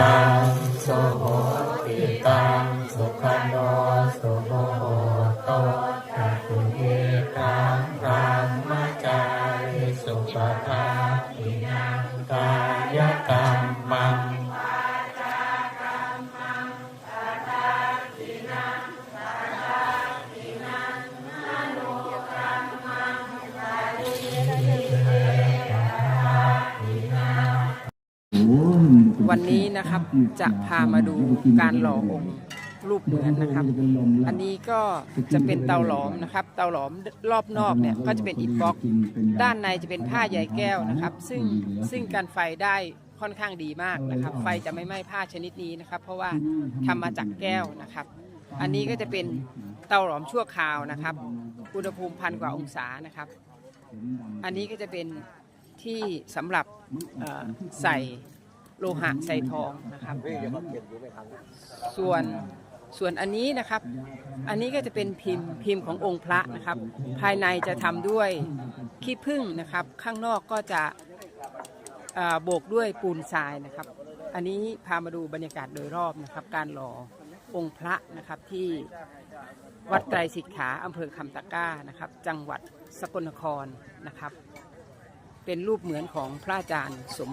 ตังโสโหติตังสุขโนสุโหโตจักุเอตังธรามจาริสุปทาทินังกา วันนี้นะครับจะพามาดูการหล่อองค์รูปเหมือนนะครับ อันนี้ก็จะเป็นเตาหลอมนะครับ เตาหลอมรอบนอกเนี่ยก็จะเป็นอิฐบล็อก ด้านในจะเป็นผ้าใยแก้วนะครับ ซึ่งซึ่งการไฟได้ค่อนข้างดีมากนะครับ ไฟจะไม่ไหม้ผ้าชนิดนี้นะครับ เพราะว่าทำมาจากแก้วนะครับ อันนี้ก็จะเป็นเตาหลอมชั่วคราวนะครับ อุณหภูมิพันกว่าองศานะครับ อันนี้ก็จะเป็น ที่สำหรับใส่โลหะใส่ทองนะครับส่วนส่วนอันนี้นะครับ อันนี้ก็จะเป็นพิมพ์พิมพ์ขององค์พระนะครับ ภายในจะทำด้วยขี้ผึ้งนะครับ ข้างนอกก็จะโบกด้วยปูนทรายนะครับ อันนี้พามาดูบรรยากาศโดยรอบนะครับ การหล่อองค์พระนะครับที่วัดไตรสิทธาอำเภอคำตะก้านะครับ จังหวัดสกลนครนะครับ เป็นรูปเหมือนของพระอาจารย์สม